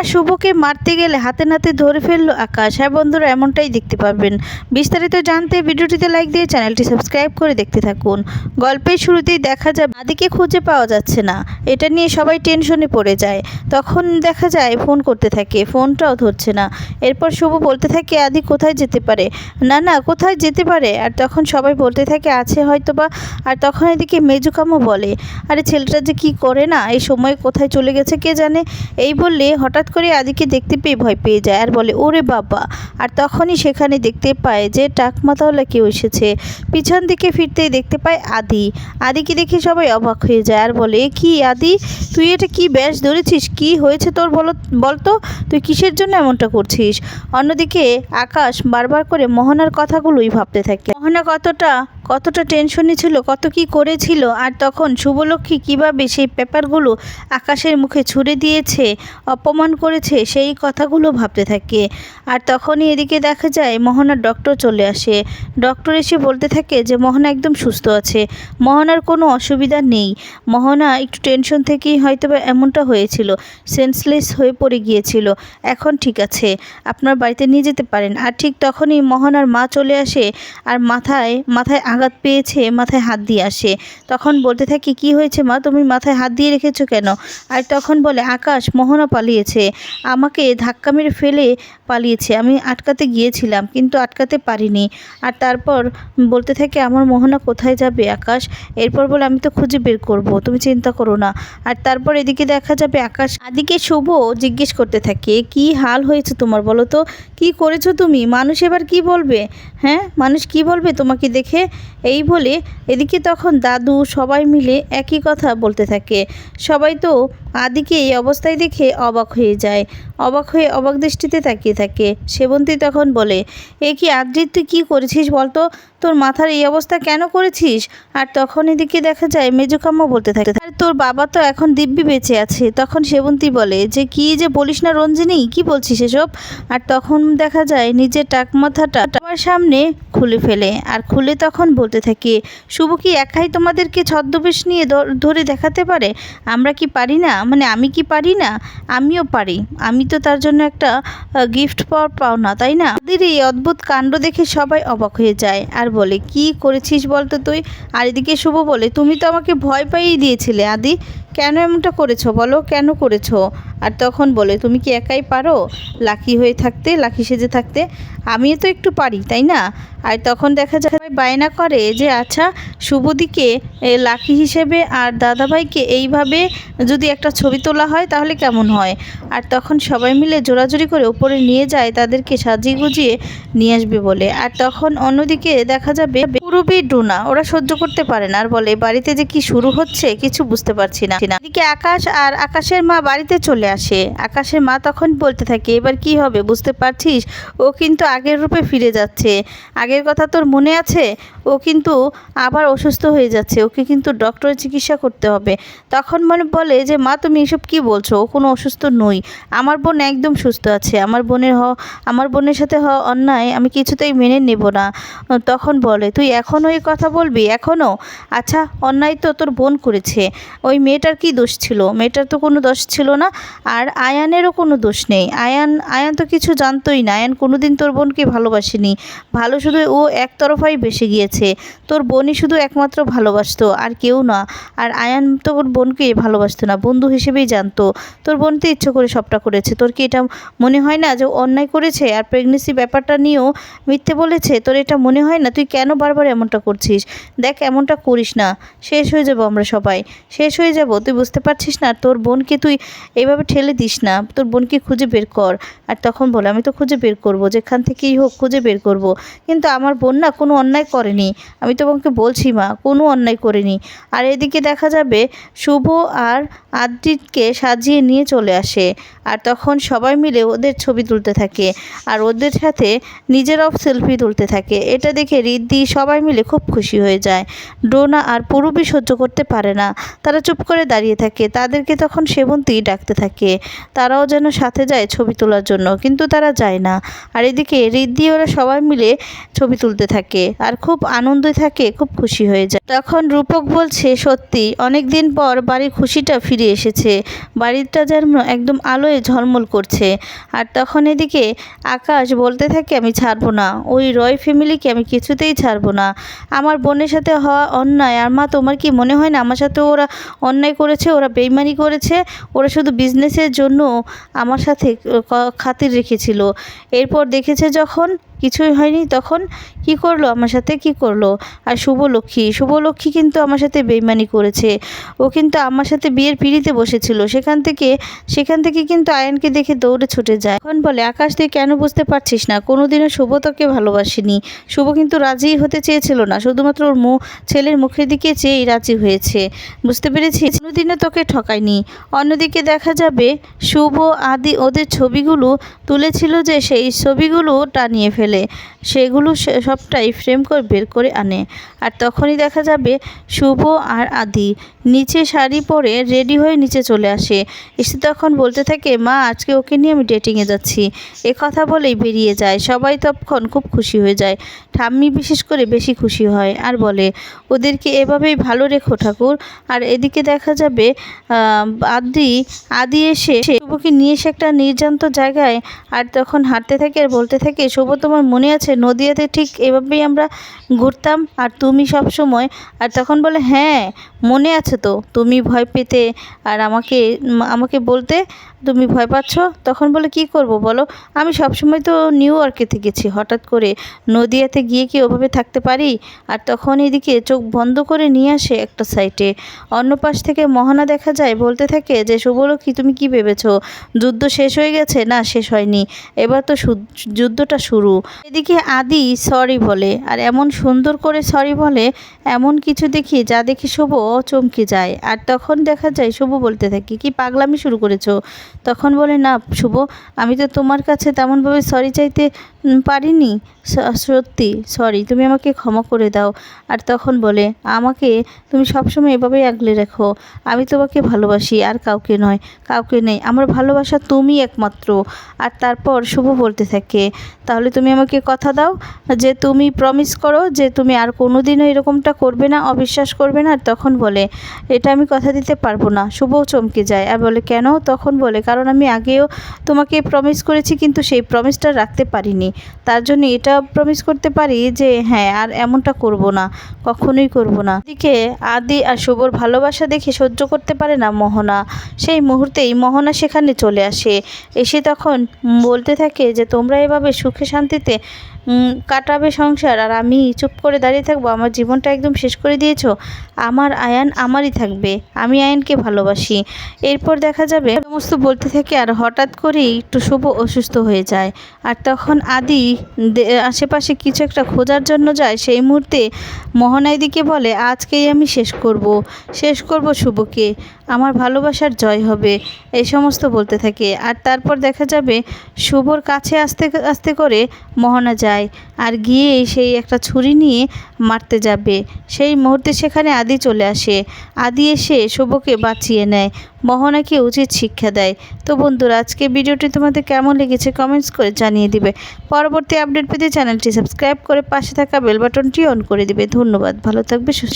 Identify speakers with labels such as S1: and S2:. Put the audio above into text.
S1: আর শুভকে মারতে গেলে হাতে নাতে ধরে ফেলল আকাশ। হ্যাঁ বন্ধুরা, এমনটাই দেখতে পারবেন। বিস্তারিত জানতে ভিডিওটিতে লাইক দিয়ে চ্যানেলটি সাবস্ক্রাইব করে দেখতে থাকুন। গল্পের শুরুতেই দেখা যায় আদিকে খুঁজে পাওয়া যাচ্ছে না। এটা নিয়ে সবাই টেনশনে পড়ে যায়। তখন দেখা যায়, ফোন করতে থাকে, ফোনটাও ধরছে না। এরপর শুভ বলতে থাকে, আদি কোথায় যেতে পারে? না না, কোথায় যেতে পারে? আর তখন সবাই বলতে থাকে, আছে হয়তো বা আর তখন এদিকে মেজুকামও বলে, আরে ছেলেটা যে কি করে না? এই সময় কোথায় চলে গেছে কে জানে? এই বললে হঠাৎ করে আদিকে দেখতে পেয়ে ভয় পেয়ে যায় আর বলে, ওরে বাবা। আর তখনই সেখানে দেখতে পায় যে টাকমাতাওয়ালা কেউ এসেছে। পিছন দিকে ফিরতেই দেখতে পায় আদি। আদিকে দেখে সবাই অবাক হয়ে যায় আর বলে, "এ কি আদি? তুই এটা কি ব্যাস ধরেছিস? কি হয়েছে তোর বলো, বলতো? তুই কিসের জন্য এমনটা করছিস? অন্যদিকে আকাশ বারবার করে মোহনার কথাগুলোই ভাবতে থাকে। মোহনা কতটা কতটা টেনশনে ছিল, কত কি করেছিল আর তখন শুভলক্ষ্মী কীভাবে সেই পেপারগুলো আকাশের মুখে ছুড়ে দিয়েছে, অপমান করেছে, সেই কথাগুলো ভাবতে থাকে। আর তখনই এদিকে দেখা যায় মোহনার ডক্টর চলে আসে। ডক্টর এসে বলতে থাকে যে, মোহনা একদম সুস্থ আছে। মোহনার কোনো অসুবিধা নেই। মোহনা একটু টেনশন থেকেই হয়তো বা এমনটা হয়েছিল সেন্সলেস হয়ে পড়ে গিয়েছিল। এখন ঠিক আছে, আপনার বাড়িতে নিয়ে যেতে পারেন। আর ঠিক তখনই মোহনার মা চলে আসে আর মাথায় মাথায় আঘাত পেয়েছে, মাথায় হাত দিয়ে আসে। তখন বলতে থাকি, কি হয়েছে মা? তুমি মাথায় হাত দিয়ে রেখেছো কেন? আর তখন বলে, আকাশ মোহনা পালিয়েছে। আমাকে ধাক্কা মেরে ফেলে পালিয়েছে। আমি আটকাতে গিয়েছিলাম, কিন্তু আটকাতে পারিনি। আর তারপর বলতে থাকে, আমার মোহনা কোথায় যাবে আকাশ? এরপর বলে, আমি তো খুঁজে বের করব, তুমি চিন্তা করো না। আর তারপর এদিকে দেখা যাবে, আকাশ আদিকে শুভ জিজ্ঞেস করতে থাকে, কি হাল হয়েছে তোমার বলো তো? কি করেছ তুমি? মানুষ এবার কি বলবে? হ্যাঁ মানুষ কি বলবে তোমাকে দেখে? এই বলে এদিকে তখন দাদু সবাই মিলে একই কথা বলতে থাকে। সবাই তো আদিকে এই অবস্থায় দেখে অবাক হয়ে যায়। অবাক হয়ে অবাক দৃষ্টিতে তাকিয়ে থাকে। সেবন্তী তখন বলে, এ কি আদ্রিত, তুই কী করেছিস বলতো? তোর মাথার এই অবস্থা কেন করেছিস? আর তখন এদিকে দেখা যায়, মেজুকাম্ম বলতে থাকে, আর তোর বাবা তো এখন দিব্যি বেঁচে আছে। তখন সেবন্তী বলে, যে কি যে বলিস না রঞ্জিনী, কি বলছিস এসব? আর তখন দেখা যায়, নিজের টাক মাথাটা আমার সামনে খুলে ফেলে। আর খুলে তখন বলতে থাকে, শুভ কি একাই তোমাদেরকে ছদ্মবেশ নিয়ে ধরে দেখাতে পারে? আমরা কি পারি না? মানে আমি কি পারি না? আমিও পারি। আমি তো তার জন্য একটা গিফট পাওয়ার পাও না, তাই না? ওদের এই অদ্ভুত কাণ্ড দেখে সবাই অবাক হয়ে যায় আর বলে, কি করেছিস বলতো তুই? আর এদিকে শুভ বলে, তুমি তো আমাকে ভয় পাইয়ে দিয়েছিলে, আদি। কেন এমনটা করেছ বলো? কেন করেছ? আর তখন বলে, তুমি কি একাই পারো লাকি হয়ে থাকতে, লাকি সেজে থাকতে? আমিও তো একটু পারি, তাই না? আর তখন দেখা যায় বায়না করে যে আচ্ছা শুভদিকে লাকি হিসেবে আর দাদাভাইকে এইভাবে যদি একটা ছবি তোলা হয় তাহলে কেমন হয়? আর তখন সবাই মিলে জোরাজুরি করে উপরে নিয়ে যায়, তাদেরকে সাজিয়ে গুজিয়ে নিয়ে আসবে বলে। আর তখন অন্যদিকে দেখা যাবে পুরবি ডুনা ওরা সহ্য করতে পারে না আর বলে, বাড়িতে যে কি শুরু হচ্ছে কিছু বুঝতে পারছি না। এদিকে আকাশ আর আকাশের মা বাড়িতে চলে আসে। আকাশের মা তখন বলতে থাকে, এবার কি হবে, বুঝতে পারছিস? ও কিন্তু আগের রূপে ফিরে যাচ্ছে। আগের কথা তোর মনে আছে? ও কিন্তু আবার অসুস্থ হয়ে যাচ্ছে। ওকে কিন্তু ডক্টরের চিকিৎসা করতে হবে। তখন মানে বলে যে, মা, তুমি এসব কি বলছো? ও কোনো অসুস্থ নই। আমার বোন একদম সুস্থ আছে। আমার বোনের হ, আমার বোনের সাথে হওয়া অন্যায় আমি কিছুতেই মেনে নেব না। তখন বলে, তুই এখনও এই কথা বলবি? এখনও আচ্ছা অন্যায় তো তোর বোন করেছে। ওই মেয়েটার কি দোষ ছিল? মেয়েটার তো কোনো দোষ ছিল না। আর আয়ানেরও কোনো দোষ নেই। আয়ান আয়ান তো কিছু জানতোই না। আয়ান কোনোদিন তোর বোনকে ভালোবাসেনি। ভালো শুধু ও একতরফাই বেসে গিয়েছে। তোর বোনই শুধু একমাত্র ভালোবাসতো, আর কেউ না। আর আয়ান তো ওর বোনকে ভালোবাসতো না। বন্ধু হিসেবেই জানতো। তোর বোন তো ইচ্ছে করে সবটা করেছে। তোর কি এটা মনে হয় না যে অন্যায় করেছে? আর প্রেগনেন্সি ব্যাপারটা নিয়েও মিথ্যে বলেছে? তোর এটা মনে হয় না? তুই কেন বারবার এমনটা করছিস? দেখ, এমনটা করিস না। শেষ হয়ে যাব আমরা সবাই। শেষ হয়ে যাব। তুই বুঝতে পারছিস না? তোর বোনকে তুই এইভাবে ঠেলে দিস না। তোর বোনকে খুঁজে বের কর। আর তখন বলে, আমি তো খুঁজে বের করব। যেখান থেকেই হোক খুঁজে বের করব। কিন্তু আমার বোন না কোনো অন্যায় করেনি। আমি তোমাকে বলছি, মা, কোনো অন্যায় করেনি। আর এদিকে দেখা যাবে শুভ আর আদ্রিতকে সাজিয়ে নিয়ে চলে আসে। আর তখন সবাই মিলে ওদের ছবি তুলতে থাকে। আর ওদের সাথে নিজেরাও সেলফি তুলতে থাকে। এটা দেখে রিদ্ধি সবাই মিলে খুব খুশি হয়ে যায়। ডোনা আর পুরবি সহ্য করতে পারে না। তারা চুপ করে দাঁড়িয়ে থাকে। তাদেরকে তখন সেবন্তী ডাকতে থাকে। তারাও যেন সাথে যায় ছবি তোলার জন্য, কিন্তু তারা যায় না। আর এদিকে রিদ্ধি ওরা সবাই মিলে ছবি তুলতে থাকে আর খুব আনন্দে থাকে, খুব খুশি হয়ে যায়। তখন রূপক বলছে, সত্যি অনেক দিন পর বাড়ির খুশিটা ফিরে এসেছে। বাড়িটা যেন একদম আলোয় ঝলমল করছে। আর তখন এদিকে আকাশ বলতে থাকে, আমি ছাড়বো না। ওই রয় ফ্যামিলিকে আমি কিছুতেই ছাড়বো না। আমার বোনের সাথে হওয়া অন্যায়। আর মা, তোমার কি মনে হয় না আমার সাথে ওরা অন্যায় করেছে, ওরা বেইমানি করেছে? ওরা শুধু বিজনেসের জন্য আমার সাথে খাতির রেখেছিল। এরপর দেখেছে যখন কিছুই হয়নি, তখন কি করল? আমার সাথে কি করল? আর শুভলক্ষ্মী শুভলক্ষ্মী কিন্তু আমার সাথে বেইমানি করেছে। ও কিন্তু আমার সাথে বিয়ের পিড়িতে বসেছিল। সেখান থেকে সেখান থেকে কিন্তু আয়নকে দেখে দৌড়ে ছুটে যায়। এখন বলে, আকাশ, তুই কেন বুঝতে পারছিস না? কোনোদিনও শুভ তোকে ভালোবাসিনি। শুভ কিন্তু রাজিই হতে চেয়েছিল না। শুধুমাত্র ওর মু, ছেলের মুখের দিকে চেয়েই রাজি হয়েছে। বুঝতে পেরেছি কোনোদিনও তোকে ঠকায়নি। অন্যদিকে দেখা যাবে, শুভ, আদি ওদের ছবিগুলো তুলেছিল যে, সেই ছবিগুলো টানিয়ে ফেলে। সেগুলো সবটাই ফ্রেম করে বের করে আনে। আর তখনই দেখা যাবে শুভ আর আদি নিচে শাড়ি পরে রেডি হয়ে নিচে চলে আসে। এসে তখন বলতে থাকে, মা, আজকে ওকে নিয়ে আমি ডেটিংয়ে যাচ্ছি। এ কথা বলেই বেরিয়ে যায়। সবাই তখন খুব খুশি হয়ে যায়। ঠাম্মি বিশেষ করে বেশি খুশি হয় আর বলে, ওদেরকে এভাবেই ভালো রেখো ঠাকুর। আর এদিকে দেখা যাবে আদি আদি এসে শুভকে নিয়ে এসে একটা নির্জান্ত জায়গায়, আর তখন হাঁটতে থাকে আর বলতে থাকে, শুভ, তোমার মনে আছে? নদিয়াতে ঠিক এভাবেই আমরা ঘুরতাম আর তুমি সব সময়। আর তখন বলে হ্যাঁ মনে আছে তো, তুমি ভয় পেতে আর আমাকে আমাকে বলতে তুমি ভয় পাচ্ছ? তখন বলে, কি করব বলো? আমি সবসময় তো নিউ ইয়র্কে গেছি হঠাৎ করে নদিয়াতে গিয়ে কি ওভাবে থাকতে পারি? আর তখন এদিকে চোখ বন্ধ করে নিয়ে আসে একটা সাইটে অন্য পাশ থেকে মহানা দেখা যায়, বলতে থাকে যে, শুভলক্ষ্মী, তুমি কি ভেবেছো? যুদ্ধ শেষ হয়ে গেছে? না, শেষ হয়নি। এবার তো যুদ্ধটা শুরু। এদিকে আদি সরি বলে, আর এমন সুন্দর করে সরি বলে, এমন কিছু দেখি যা দেখি শুভ চমকে যায়। আর তখন দেখা যায় শুভ বলতে থাকি, কি পাগলামি শুরু করেছ? তখন বলে, না, শুভ, আমি তো তোমার কাছে তেমনভাবে সরি চাইতে পারিনি। সত্যি, সরি, তুমি আমাকে ক্ষমা করে দাও। আর তখন বলে, আমাকে তুমি সবসময় এভাবেই আগলে রেখো। আমি তোমাকে ভালোবাসি, আর কাউকে নয়, কাউকে নেই। আমার ভালোবাসা তুমি একমাত্র। আর তারপর শুভ বলতে থাকে, তাহলে তুমি আমাকে কথা দাও যে তুমি প্রমিস করো যে তুমি আর কোনো দিনও এরকমটা করবে না, অবিশ্বাস করবে না। আর তখন বলে, এটা আমি কথা দিতে পারব না। শুভও চমকে যায়। আর বলে, কেন? তখন বলে, কারণ আমি আগেও তোমাকে প্রমিস করেছি, কিন্তু সেই প্রমিসটা রাখতে পারিনি। তার জন্য এটা প্রমিস করতে পারি যে হ্যাঁ আর এমনটা করব না, কখনোই করব না। এদিকে আদি আর শুভর ভালোবাসা দেখে সহ্য করতে পারে না মোহনা। সেই মুহূর্তেই মোহনা সেখানে চলে আসে। এসে তখন বলতে থাকে যে, তোমরা এভাবে সুখে শান্তিতে কাটাবে সংসার, আর আমি চুপ করে দাঁড়িয়ে থাকব, আমার জীবনটা একদম শেষ করে দিয়েছ, আমার আয়ান আমারই থাকবে, আমি আয়ানকে ভালোবাসি। এরপর দেখা যাবে, সমস্ত বলতে থাকে, আর হঠাৎ করেই একটু শুভ অসুস্থ হয়ে যায়, আর তখন আদি আশেপাশে কিছু একটা খোঁজার জন্য যায়, সেই মুহূর্তে মোহনাই দিকে বলে, আজকেই আমি শেষ করব শেষ করব শুভকে। আমার ভালোবাসার জয় হবে, এই সমস্ত বলতে থাকে। আর তারপর দেখা যাবে, শুভর কাছে আস্তে আস্তে করে মোহনা যায়, আর গিয়ে সেই একটা ছুরি নিয়ে মারতে যাবে। সেই মুহূর্তে সেখানে আদি চলে আসে। আদি এসে শুভকে বাঁচিয়ে নেয়, মোহনাকে উচিত শিক্ষা দেয়। তো বন্ধুরা আজকে ভিডিওটি তোমাদের কেমন লেগেছে কমেন্টস করে জানিয়ে দিবে। পরবর্তী আপডেট পেতে চ্যানেলটি সাবস্ক্রাইব করে পাশে থাকা বেল বাটনটি অন করে দিবে। ধন্যবাদ, ভালো থাকবে, সুস্থ